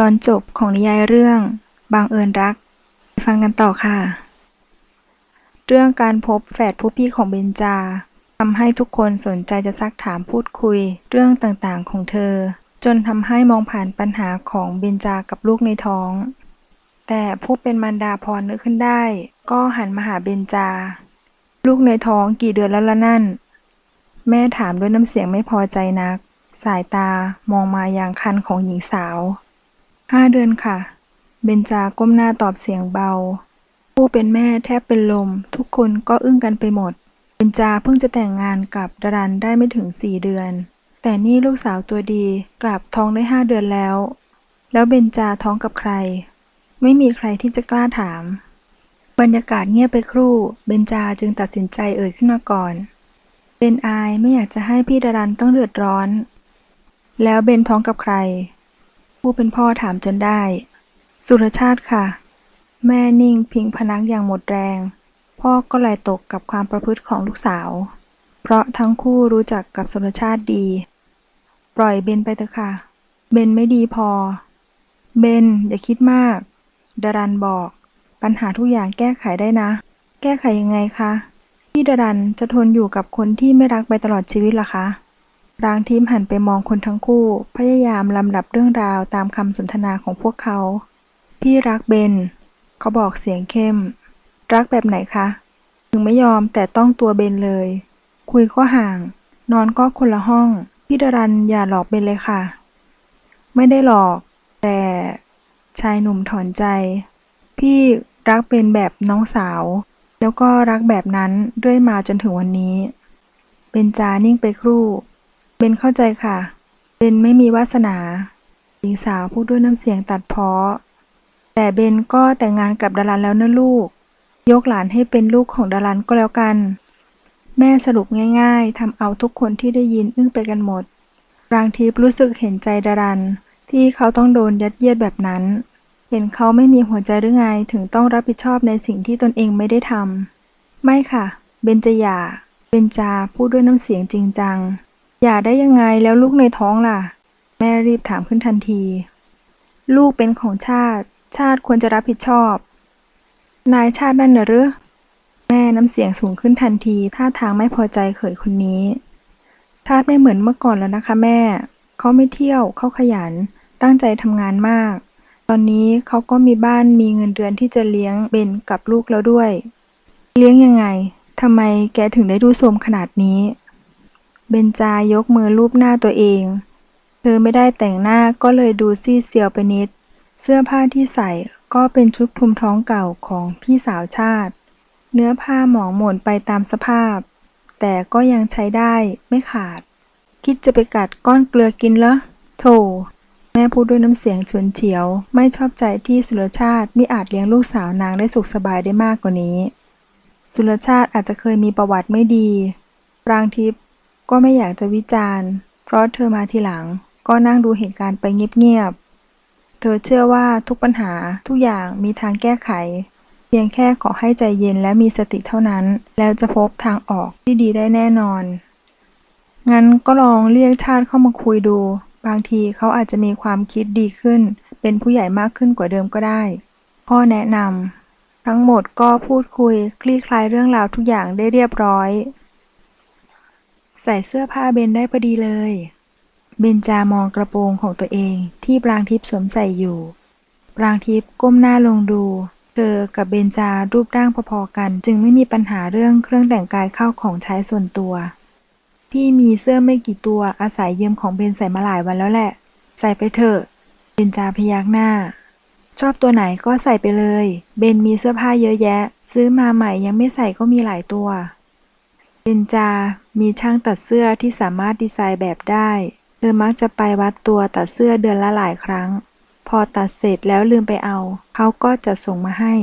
ตอนจบของนิยายเรื่อง บางเอิญรักไปฟังกันต่อค่ะ เรื่องการพบแฝดผู้พี่ของเบนจาทำให้ทุกคนสนใจจะซักถามพูดคุยเรื่องต่างๆของเธอ จนทำให้มองผ่านปัญหาของเบนจากับลูกในท้อง แต่ผู้เป็นมารดาพอนึกขึ้นได้ ก็หันมาหาเบนจา ลูกในท้องกี่เดือนแล้วล่ะนั่น แม่ถามด้วยน้ำเสียงไม่พอใจนัก สายตามองมาอยังคันของหญิงสาว ห้าเดือนค่ะ เบนจาก้มหน้าตอบเสียงเบา ผู้เป็นแม่แทบเป็นลม ทุกคนก็อึ้งกันไปหมด เบนจาเพิ่งจะแต่งงานกับดารันได้ไม่ถึงสี่เดือน แต่นี่ลูกสาวตัวดีกลับท้องได้ห้าเดือนแล้ว แล้วเบนจาท้องกับใคร ไม่มีใครที่จะกล้าถาม บรรยากาศเงียบไปครู่ เบนจาจึงตัดสินใจเอ่ยขึ้นมาก่อนเบนอายไม่อยากจะให้พี่ดารันต้องเดือดร้อน แล้วเบนท้องกับใคร ผู้เป็นพ่อถามจนได้ สุรชาติค่ะ แม่นิ่งพิงพนักอย่างหมดแรง พ่อก็ไหลตกกับความประพฤติของลูกสาว เพราะทั้งคู่รู้จักกับสุรชาติดี ปล่อยเบนไปเถอะค่ะ เบนไม่ดีพอ เบนอย่าคิดมาก ดารันบอก ปัญหาทุกอย่างแก้ไขได้นะ แก้ไขยังไงคะ พี่ดารันจะทนอยู่กับคนที่ไม่รักไปตลอดชีวิตล่ะคะ รางทิมหันไปมองคนทั้งคู่ พยายามลำดับเรื่องราวตามคำสนทนาของพวกเขา พี่รักเบน เขาบอกเสียงเข้ม รักแบบไหนคะ ถึงไม่ยอมแต่ต้องตัวเบนเลย คุยก็ห่าง นอนก็คนละห้อง พี่ดารันอย่าหลอกเบนเลยค่ะ ไม่ได้หลอก แต่ชายหนุ่มถอนใจ พี่รักเบนแบบน้องสาว แล้วก็รักแบบนั้นเรื่อยมาจนถึงวันนี้ เบนจานิ่งไปครู่ นเข้าใจค่ะ เบนไม่มีวาสนา หญิงสาวพูดด้วยน้ำเสียงตัดเพ้อแต่เบนก็แต่งงานกับดารันแล้วนะลูก ยกหลานให้เป็นลูกของดารันก็แล้วกัน แม่สรุปง่าย ๆทำเอาทุกคนที่ได้ยินอึ้งไปกันหมด รางทิพย์รู้สึกเห็นใจดารันที่เขาต้องโดนยัดเยียดแบบนั้น เห็นเขาไม่มีหัวใจหรือไงถึงต้องรับผิดชอบในสิ่งที่ตนเองไม่ได้ทำไม่ค่ะ เบนจะหย่า เบนจาพูดด้วยน้ำเสียงจริงจัง หย่าได้ยังไงแล้วลูกในท้องล่ะ แม่รีบถามขึ้นทันที ลูกเป็นของชาติ ชาติควรจะรับผิดชอบ นายชาตินั่นน่ะหรือแม่น้ำเสียงสูงขึ้นทันทีท่าทางไม่พอใจเขยคนนี้ ชาติไม่เหมือนเมื่อก่อนแล้วนะคะแม่ เขาไม่เที่ยวเขาขยัน ตั้งใจทำงานมาก ตอนนี้เขาก็มีบ้านมีเงินเดือนที่จะเลี้ยงเบนกับลูกแล้วด้วย เลี้ยงยังไงทำไมแกถึงได้ดูโทรมขนาดนี้ เบนจายกมือลูบหน้าตัวเอง เธอไม่ได้แต่งหน้าก็เลยดูซีเซียวไปนิด เสื้อผ้าที่ใส่ก็เป็นชุดคลุมท้องเก่าของพี่สาวชาติ เนื้อผ้าหมองหม่นไปตามสภาพ แต่ก็ยังใช้ได้ไม่ขาด คิดจะไปกัดก้อนเกลือกินเหรอโธ่แม่พูดด้วยน้ำเสียงฉุนเฉียว ไม่ชอบใจที่สุรชาติไมิอาจเลี้ยงลูกสาวนางได้สุขสบายได้มากกว่านี้ สุรชาติอาจจะเคยมีประวัติไม่ดีรางทิพย์ ก็ไม่อยากจะวิจารณ์ เพราะเธอมาทีหลัง ก็นั่งดูเหตุการณ์ไปเงียบๆ เธอเชื่อว่าทุกปัญหาทุกอย่างมีทางแก้ไข เพียงแค่ขอให้ใจเย็นและมีสติเท่านั้น แล้วจะพบทางออกที่ดีได้แน่นอน งั้นก็ลองเรียกชาติเข้ามาคุยดู บางทีเขาอาจจะมีความคิดดีขึ้น เป็นผู้ใหญ่มากขึ้นกว่าเดิมก็ได้พ่อแนะนำทั้งหมดก็พูดคุยคลี่คลายเรื่องราวทุกอย่างได้เรียบร้อย ใส่เสื้อผ้าเบนได้พอดีเลย เบนจามองกระโปรงของตัวเองที่ปรางทิพย์สวมใส่อยู่ ปรางทิพย์ก้มหน้าลงดู เธอกับเบนจารูปร่างพอๆกัน จึงไม่มีปัญหาเรื่องเครื่องแต่งกายเข้าของใช้ส่วนตัว พี่มีเสื้อไม่กี่ตัวอาศัยยืมของเบนใส่มาหลายวันแล้วแหละ ใส่ไปเถอะ เบนจาพยักหน้า ชอบตัวไหนก็ใส่ไปเลย เบนมีเสื้อผ้าเยอะแยะ ซื้อมาใหม่ยังไม่ใส่ก็มีหลายตัวเบนจา มีช่างตัดเสื้อที่สามารถดีไซน์แบบได้ เธอมักจะไปวัดตัวตัดเสื้อเดือนละหลายครั้ง พอตัดเสร็จแล้วลืมไปเอา เขาก็จะส่งมาให้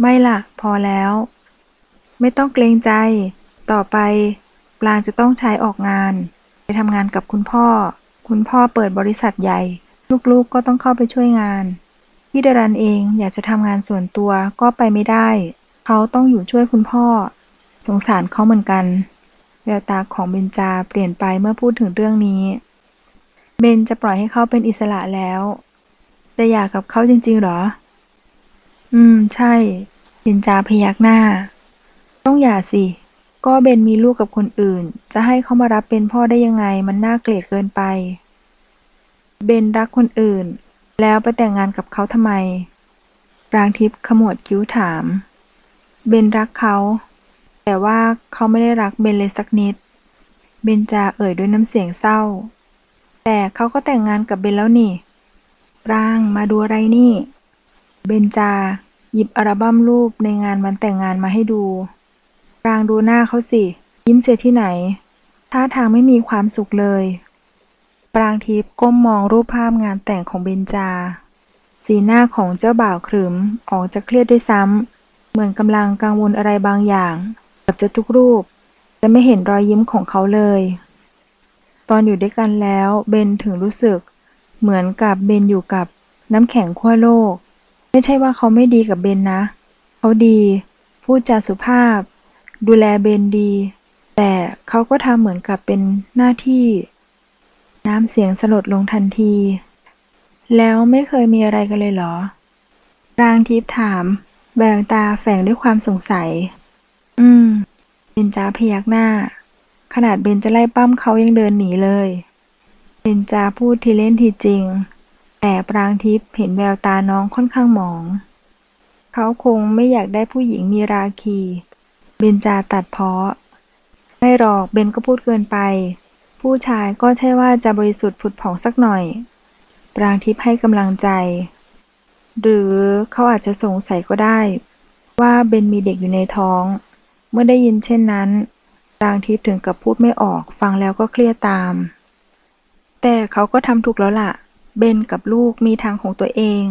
ไม่ล่ะ พอแล้ว ไม่ต้องเกรงใจ ต่อไป ปลางจะต้องใช้ออกงาน ไปทำงานกับคุณพ่อ คุณพ่อเปิดบริษัทใหญ่ ลูกๆก็ต้องเข้าไปช่วยงาน พี่ดรันเองอยากจะทำงานส่วนตัวก็ไปไม่ได้ เขาต้องอยู่ช่วยคุณพ่อ สงสารเขาเหมือนกัน แววตาของเบนจาเปลี่ยนไปเมื่อพูดถึงเรื่องนี้ เบนจะปล่อยให้เขาเป็นอิสระแล้ว จะหย่ากกับเขาจริงๆหรอ อืม ใช่ เบนจาพยักหน้า ต้องหย่าสิ ก็เบนมีลูกกับคนอื่น จะให้เขามารับเป็นพ่อได้ยังไงมันน่าเกลียดเกินไป เบนรักคนอื่น แล้วไปแต่งงานกับเขาทำไมรางทิพย์ขมวดคิ้วถาม เบนรักเขา แต่ว่าเขาไม่ได้รักเบนเลยสักนิด เบนจาเอ่ยด้วยน้ำเสียงเศร้า แต่เขาก็แต่งงานกับเบนแล้วนี่ปรางมาดูอะไรนี่ เบนจาหยิบอัลบั้มรูปในงานวันแต่งงานมาให้ดูปรางดูหน้าเขาสิ ยิ้มเสียที่ไหน ท่าทางไม่มีความสุขเลย ปรางทิพย์ก้มมองรูปภาพงานแต่งของเบนจา สีหน้าของเจ้าบ่าวขรึมออกจะเครียดด้วยซ้ำ เหมือนกำลังกังวลอะไรบางอย่าง กับจะทุกรูปแต่ไม่เห็นรอยยิ้มของเขาเลย ตอนอยู่ด้วยกันแล้วเบนถึงรู้สึก เหมือนกับเบนอยู่กับน้ำแข็งขั้วโลก ไม่ใช่ว่าเขาไม่ดีกับเบนนะ เขาดี พูดจาสุภาพ ดูแลเบนดี แต่เขาก็ทำเหมือนกับเป็นหน้าที่ น้ำเสียงสลดลงทันที แล้วไม่เคยมีอะไรกันเลยเหรอรางทิพย์ถาม แววตาแฝงด้วยความสงสัย อืม เบนจาพยักหน้า ขนาดเบนจะไล่ปั้มเขายังเดินหนีเลย เบนจาพูดทีเล่นทีจริง แต่ปรางทิพย์เห็นแววตาน้องค่อนข้างหมอง เขาคงไม่อยากได้ผู้หญิงมีราคี เบนจาตัดเพาะ ไม่หรอกเบนก็พูดเกินไป ผู้ชายก็ใช่ว่าจะบริสุทธิ์ผุดผ่องสักหน่อย ปรางทิพย์ให้กำลังใจ หรือเขาอาจจะสงสัยก็ได้ว่าเบนมีเด็กอยู่ในท้อง เมื่อได้ยินเช่นนั้นปรางทิพย์ถึงกับพูดไม่ออก ฟังแล้วก็เครียดตาม แต่เขาก็ทำถูกแล้วล่ะ เบนกับลูกมีทางของตัวเอง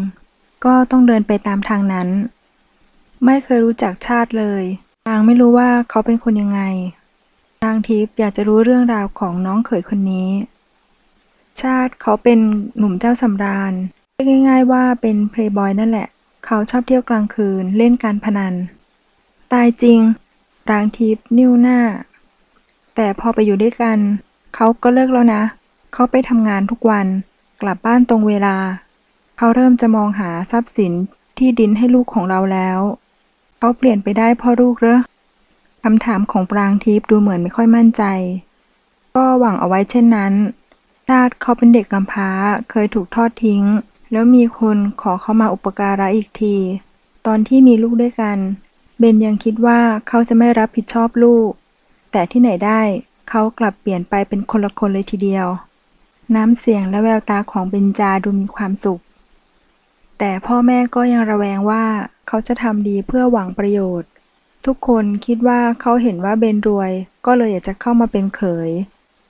ก็ต้องเดินไปตามทางนั้น ไม่เคยรู้จักชาติเลยนางไม่รู้ว่าเขาเป็นคนยังไง นางทิพย์อยากจะรู้เรื่องราวของน้องเขยคนนี้ ชาติเขาเป็นหนุ่มเจ้าสำราญเรียกง่าย ๆ ว่าเป็นเพลย์บอยนั่นแหละ เขาชอบเที่ยวกลางคืนเล่นการพนัน ตายจริง รางทิพย์นิ้วหน้า แต่พอไปอยู่ด้วยกัน เขาก็เลิกแล้วนะ เขาไปทำงานทุกวัน กลับบ้านตรงเวลา เขาเริ่มจะมองหาทรัพย์สินที่ดินให้ลูกของเราแล้ว เขาเปลี่ยนไปได้พ่อลูกเหรอคำถามของปรางทิพย์ดูเหมือนไม่ค่อยมั่นใจ ก็หวังเอาไว้เช่นนั้นชาติเขาเป็นเด็กกำพร้าเคยถูกทอดทิ้ง แล้วมีคนขอเข้ามาอุปการะอีกที ตอนที่มีลูกด้วยกัน เบนยังคิดว่าเขาจะไม่รับผิดชอบลูก แต่ที่ไหนได้เขากลับเปลี่ยนไปเป็นคนละคนเลยทีเดียว น้ำเสียงและแววตาของเบนจาดูมีความสุข แต่พ่อแม่ก็ยังระแวงว่าเขาจะทำดีเพื่อหวังประโยชน์ ทุกคนคิดว่าเขาเห็นว่าเบนรวย ก็เลยอยากจะเข้ามาเป็นเขย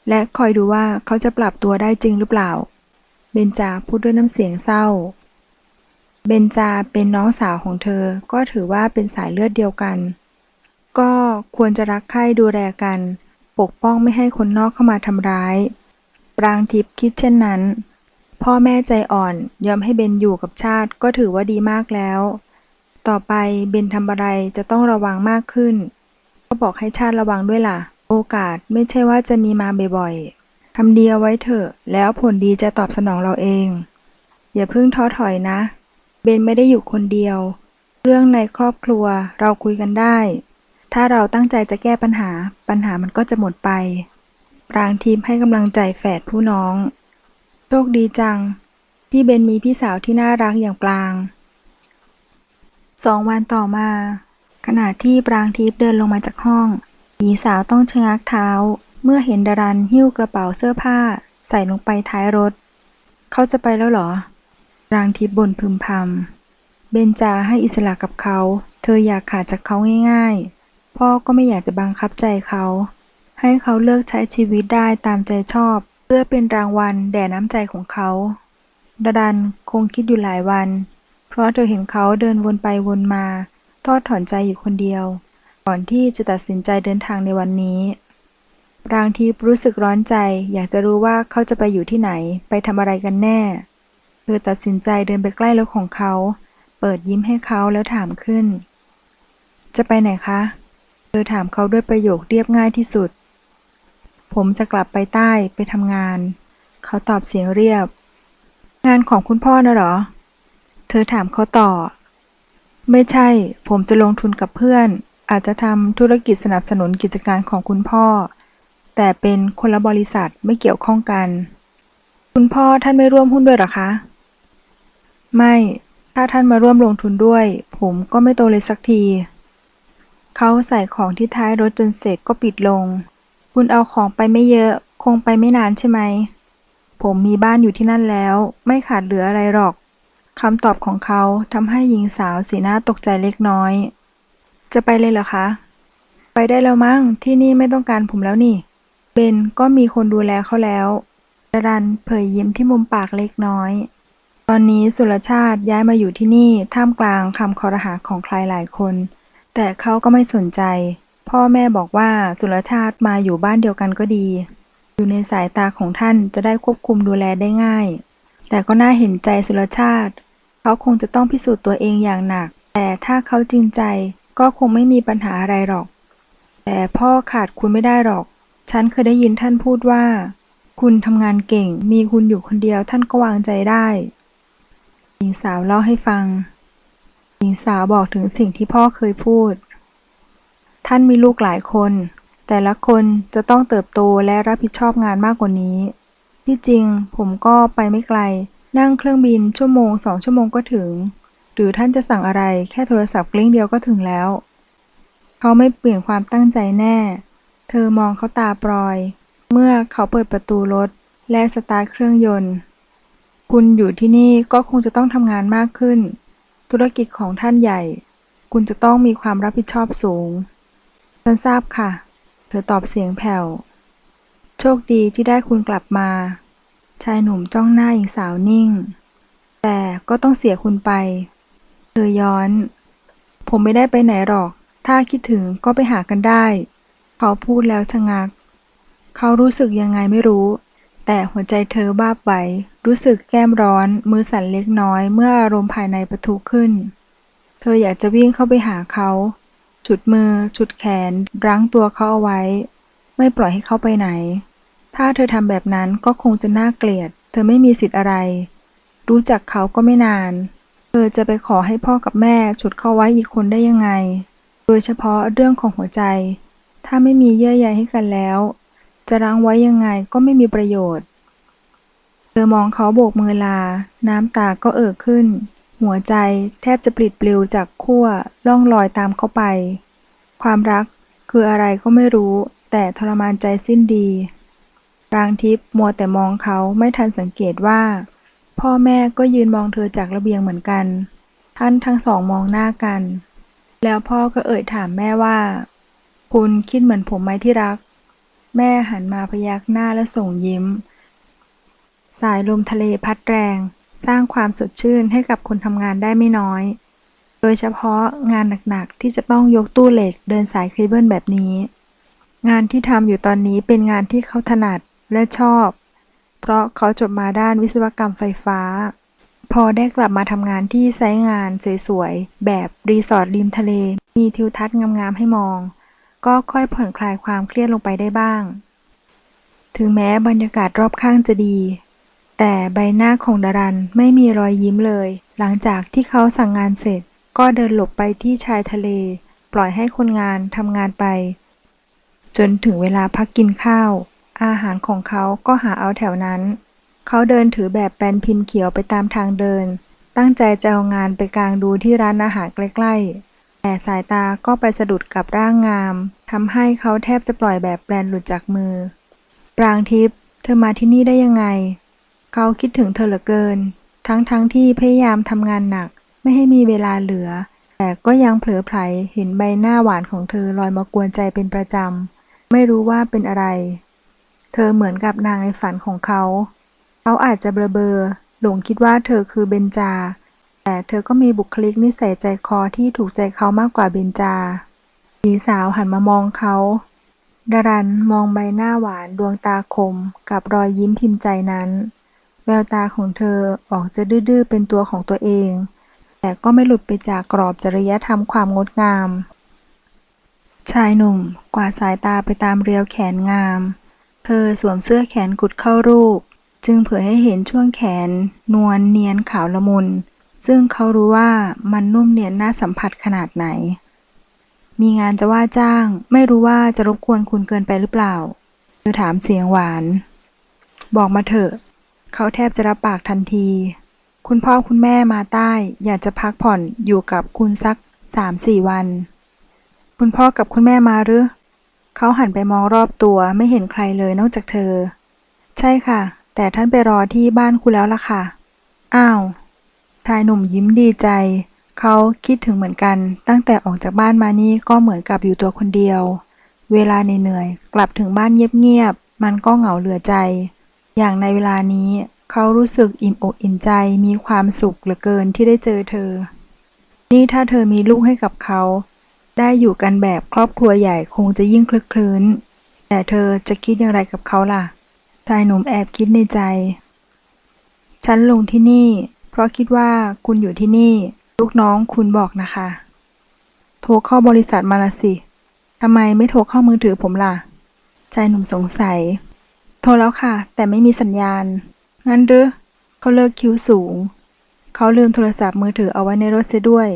และคอยดูว่าเขาจะปรับตัวได้จริงหรือเปล่า เบนจาพูดด้วยน้ำเสียงเศร้า เบนจาเป็นน้องสาวของเธอ ก็ถือว่าเป็นสายเลือดเดียวกัน ก็ควรจะรักใคร่ดูแลกัน ปกป้องไม่ให้คนนอกเข้ามาทำร้าย ปรางทิพย์คิดเช่นนั้น พ่อแม่ใจอ่อนยอมให้เบนอยู่กับชาติก็ถือว่าดีมากแล้ว ต่อไปเบนทำอะไรจะต้องระวังมากขึ้น ก็บอกให้ชาติระวังด้วยล่ะ โอกาสไม่ใช่ว่าจะมีมาบ่อยๆทำดีเอาไว้เถอะ แล้วผลดีจะตอบสนองเราเอง อย่าเพิ่งท้อถอยนะ บนไม่ได้อยู่คนเดียว เรื่องในครอบครัวเราคุยกันได้ ถ้าเราตั้งใจจะแก้ปัญหา ปัญหามันก็จะหมดไป ปรางทีมให้กำลังใจแฝดผู้น้อง โชคดีจัง ที่เบนมีพี่สาวที่น่ารักอย่างปราง สองวันต่อมา ขณะที่ปรางทิพย์เดินลงมาจากห้องหญิงสาวต้องชะงักเท้า เมื่อเห็นดารันหิ้วกระเป๋าเสื้อผ้า ใส่ลงไปท้ายรถ เขาจะไปแล้วเหรอ รางทิพย์บ่นพึมพำ เบนจาให้อิสระกับเขา เธออยากขาดจากเขาง่ายๆ พ่อก็ไม่อยากจะบังคับใจเขา ให้เขาเลือกใช้ชีวิตได้ตามใจชอบ เพื่อเป็นรางวัลแด่น้ำใจของเขาดาดันคงคิดอยู่หลายวัน เพราะเธอเห็นเขาเดินวนไปวนมา ทอดถอนใจอยู่คนเดียว ก่อนที่จะตัดสินใจเดินทางในวันนี้รางทิพย์รู้สึกร้อนใจ อยากจะรู้ว่าเขาจะไปอยู่ที่ไหน ไปทำอะไรกันแน่ เธอตัดสินใจเดินไปใกล้รถของเขา เปิดยิ้มให้เขาแล้วถามขึ้น จะไปไหนคะ เธอถามเขาด้วยประโยคเรียบง่ายที่สุด ผมจะกลับไปใต้ไปทำงาน เขาตอบเสียงเรียบ งานของคุณพ่อนะหรอ เธอถามเขาต่อ ไม่ใช่ ผมจะลงทุนกับเพื่อน อาจจะทำธุรกิจสนับสนุนกิจการของคุณพ่อ แต่เป็นคนละบริษัทไม่เกี่ยวข้องกัน คุณพ่อท่านไม่ร่วมหุ้นด้วยหรอคะ ไม่ ถ้าท่านมาร่วมลงทุนด้วย ผมก็ไม่โตเลยสักที เขาใส่ของที่ท้ายรถจนเสร็จก็ปิดลง คุณเอาของไปไม่เยอะ คงไปไม่นานใช่ไหม ผมมีบ้านอยู่ที่นั่นแล้ว ไม่ขาดเหลืออะไรหรอกคำตอบของเขาทำให้หญิงสาวสีหน้าตกใจเล็กน้อย จะไปเลยเหรอคะ ไปได้แล้วมั้ง ที่นี่ไม่ต้องการผมแล้วนี่ เบนก็มีคนดูแลเขาแล้วดารันเผยยิ้มที่มุมปากเล็กน้อย ตอนนี้สุรชาติย้ายมาอยู่ที่นี่ท่ามกลางคำคอรหาของใครหลายคน แต่เขาก็ไม่สนใจ พ่อแม่บอกว่าสุรชาติมาอยู่บ้านเดียวกันก็ดี อยู่ในสายตาของท่านจะได้ควบคุมดูแลได้ง่าย แต่ก็น่าเห็นใจสุรชาติ เขาคงจะต้องพิสูจน์ตัวเองอย่างหนัก แต่ถ้าเขาจริงใจก็คงไม่มีปัญหาอะไรหรอก แต่พ่อขาดคุณไม่ได้หรอก ฉันเคยได้ยินท่านพูดว่า คุณทำงานเก่ง มีคุณอยู่คนเดียวท่านก็วางใจได้ หญิงสาวเล่าให้ฟัง หญิงสาวบอกถึงสิ่งที่พ่อเคยพูด ท่านมีลูกหลายคน แต่ละคนจะต้องเติบโตและรับผิดชอบงานมากกว่านี้ ที่จริงผมก็ไปไม่ไกล นั่งเครื่องบินชั่วโมงสองชั่วโมงก็ถึง หรือท่านจะสั่งอะไรแค่โทรศัพท์กลิ้งเดียวก็ถึงแล้ว เขาไม่เปลี่ยนความตั้งใจแน่ เธอมองเขาตาปลอย เมื่อเขาเปิดประตูรถและสตาร์ทเครื่องยนต์ คุณอยู่ที่นี่ก็คงจะต้องทำงานมากขึ้น ธุรกิจของท่านใหญ่ คุณจะต้องมีความรับผิดชอบสูง ฉันทราบค่ะ เธอตอบเสียงแผ่ว โชคดีที่ได้คุณกลับมา ชายหนุ่มจ้องหน้าหญิงสาวนิ่ง แต่ก็ต้องเสียคุณไป เธอย้อน ผมไม่ได้ไปไหนหรอก ถ้าคิดถึงก็ไปหากันได้ เขาพูดแล้วชะงัก เขารู้สึกยังไงไม่รู้ แต่หัวใจเธอบ้าบไหว รู้สึกแก้มร้อน มือสั่นเล็กน้อย เมื่ออารมณ์ภายในปะทุขึ้น เธออยากจะวิ่งเข้าไปหาเขา ฉุดมือ ฉุดแขน รั้งตัวเขาเอาไว้ ไม่ปล่อยให้เขาไปไหน ถ้าเธอทำแบบนั้นก็คงจะน่าเกลียด เธอไม่มีสิทธิ์อะไร รู้จักเขาก็ไม่นาน เธอจะไปขอให้พ่อกับแม่ฉุดเข้าไว้อีกคนได้ยังไง โดยเฉพาะเรื่องของหัวใจ ถ้าไม่มีเยื่อใยให้กันแล้ว จะรั้งไว้ยังไงก็ไม่มีประโยชน์ เธอมองเขาโบกมือลา น้ำตาก็เอ่อขึ้น หัวใจแทบจะปลิดปลิวจากขั้วล่องลอยตามเข้าไป ความรักคืออะไรก็ไม่รู้ แต่ทรมานใจสิ้นดีรางทิพย์มัวแต่มองเขาไม่ทันสังเกตว่า พ่อแม่ก็ยืนมองเธอจากระเบียงเหมือนกัน ท่านทั้งสองมองหน้ากัน แล้วพ่อก็เอ่ยถามแม่ว่า คุณคิดเหมือนผมไหมที่รัก แม่หันมาพยักหน้าและส่งยิ้ม สายลมทะเลพัดแรง สร้างความสดชื่นให้กับคนทำงานได้ไม่น้อย โดยเฉพาะงานหนักๆ ที่จะต้องยกตู้เหล็กเดินสายเคเบิลแบบนี้ งานที่ทำอยู่ตอนนี้เป็นงานที่เขาถนัดและชอบ เพราะเขาจบมาด้านวิศวกรรมไฟฟ้า พอได้กลับมาทำงานที่ไซต์งานสวยๆ แบบรีสอร์ทริมทะเล มีทิวทัศน์งามๆให้มอง ก็ค่อยผ่อนคลายความเครียดลงไปได้บ้าง ถึงแม้บรรยากาศรอบข้างจะดี แต่ใบหน้าของดารันไม่มีรอยยิ้มเลย หลังจากที่เขาสั่งงานเสร็จ ก็เดินหลบไปที่ชายทะเล ปล่อยให้คนงานทำงานไป จนถึงเวลาพักกินข้าว อาหารของเขาก็หาเอาแถวนั้น เขาเดินถือแบบแปลนพิมพ์เขียวไปตามทางเดิน ตั้งใจจะเอางานไปกลางดูที่ร้านอาหารใกล้ๆ แต่สายตาก็ไปสะดุดกับร่างงามทำให้เขาแทบจะปล่อยแบบแปลนหลุดจากมือ ปรางทิพย์เธอมาที่นี่ได้ยังไง เขาคิดถึงเธอเหลือเกิน ทั้งๆทที่พยายามทำงานหนักไม่ให้มีเวลาเหลือ แต่ก็ยังเผลอไผลเห็นใบหน้าหวานของเธอลอยมากวนใจเป็นประจำ ไม่รู้ว่าเป็นอะไร เธอเหมือนกับนางในฝันของเขา เขาอาจจะเบลอเบอหลงคิดว่าเธอคือเบนจา แต่เธอก็มีบุคลิกนิสัยใจคอที่ถูกใจเขามากกว่าเบนจาหญิงสาวหันมามองเขาดารันมองใบหน้าหวานดวงตาคม กับรอยยิ้มพิมพ์ใจนั้น แววตาของเธอออกจะดื้อเป็นตัวของตัวเอง แต่ก็ไม่หลุดไปจากกรอบจริยธรรมความงดงาม ชายหนุ่มกวาดสายตาไปตามเรียวแขนงาม เธอสวมเสื้อแขนกุดเข้ารูป จึงเผยให้เห็นช่วงแขน นวลเนียนขาวละมุน ซึ่งเขารู้ว่ามันนุ่มเนียนน่าสัมผัสขนาดไหน มีงานจะว่าจ้าง ไม่รู้ว่าจะรบกวนคุณเกินไปหรือเปล่าเธอถามเสียงหวาน บอกมาเถอะ เขาแทบจะรับปากทันที คุณพ่อคุณแม่มาใต้ อยากจะพักผ่อนอยู่กับคุณสักสามสี่วัน คุณพ่อกับคุณแม่มาหรือเขาหันไปมองรอบตัวไม่เห็นใครเลยนอกจากเธอ ใช่ค่ะ แต่ท่านไปรอที่บ้านคุณแล้วล่ะค่ะ อ้าว ชายหนุ่มยิ้มดีใจ เขาคิดถึงเหมือนกัน ตั้งแต่ออกจากบ้านมานี่ก็เหมือนกับอยู่ตัวคนเดียว เวลาเหนื่อยๆกลับถึงบ้านเงียบๆ มันก็เหงาเหลือใจ อย่างในเวลานี้เขารู้สึกอิ่มอกอิ่มใจมีความสุขเหลือเกินที่ได้เจอเธอ นี่ถ้าเธอมีลูกให้กับเขา ได้อยู่กันแบบครอบครัวใหญ่คงจะยิ่งคลึกคลื้น แต่เธอจะคิดอย่างไรกับเขาล่ะชายหนุ่มแอบคิดในใจ ฉันลงที่นี่ ราะคิดว่าคุณอยู่ที่นี่ ลูกน้องคุณบอกนะคะ โทรเข้าบริษัทมาละสิทำไมไม่โทรเข้ามือถือผมล่ะชายหนุ่มสงสัย โทรแล้วค่ะ แต่ไม่มีสัญญาณ งั้นหรือเขาเลิกคิ้วสูง เขาลืมโทรศัพท์มือถือเอาไว้ในรถเสียด้วย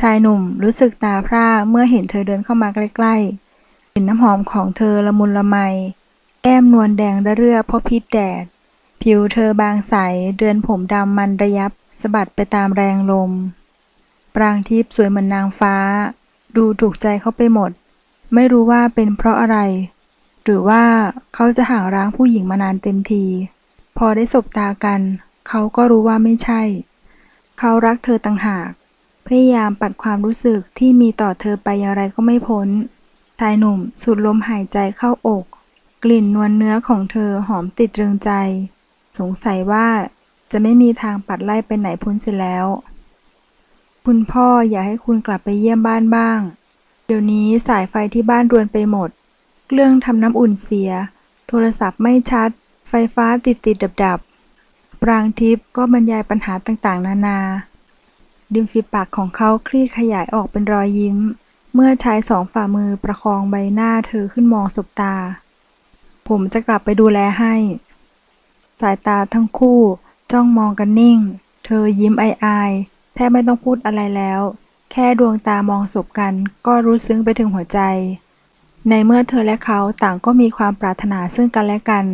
ชายหนุ่มรู้สึกตาพร่าเมื่อเห็นเธอเดินเข้ามาใกล้ๆกลิ่นน้ำหอมของเธอละมุนละไม แก้มนวลแดงระเรื่อเพราะพิษแดด ผิวเธอบางใส เดือนผมดำมันระยับสะบัดไปตามแรงลม ปรางทิพย์สวยเหมือนนางฟ้า ดูถูกใจเขาไปหมด ไม่รู้ว่าเป็นเพราะอะไร หรือว่าเขาจะห่างร้างผู้หญิงมานานเต็มที พอได้สบตากัน เขาก็รู้ว่าไม่ใช่ เขารักเธอต่างหาก พยายามปัดความรู้สึกที่มีต่อเธอไปอย่างไรก็ไม่พ้นชายหนุ่มสูดลมหายใจเข้าอก กลิ่นนวลเนื้อของเธอหอมติดเรืองใจ สงสัยว่าจะไม่มีทางปัดไล่ไปไหนพ้นเสียแล้ว คุณพ่ออยากให้คุณกลับไปเยี่ยมบ้านบ้าง เดี๋ยวนี้สายไฟที่บ้านรวนไปหมด เครื่องทำน้ำอุ่นเสีย โทรศัพท์ไม่ชัด ไฟฟ้าติดติดดับดับปรางทิพย์ก็บรรยายปัญหาต่างๆ นานา ดิมฝีปากของเขาคลี่ขยายออกเป็นรอยยิ้ม เมื่อใชายสองฝ่ามือประคองใบหน้าเธอขึ้นมองสบตา ผมจะกลับไปดูแลให้ สายตาทั้งคู่ จ้องมองกันนิ่ง เธอยิ้มอายๆแทบไม่ต้องพูดอะไรแล้ว แค่ดวงตามองสบกันก็รู้ซึ้งไปถึงหัวใจ ในเมื่อเธอและเขาต่างก็มีความปรารถนาซึ่งกันและกัน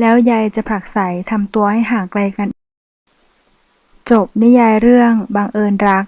แล้วยายจะผลักไสทำตัวให้ห่างไกลกัน จบนิยายเรื่องบังเอิญรัก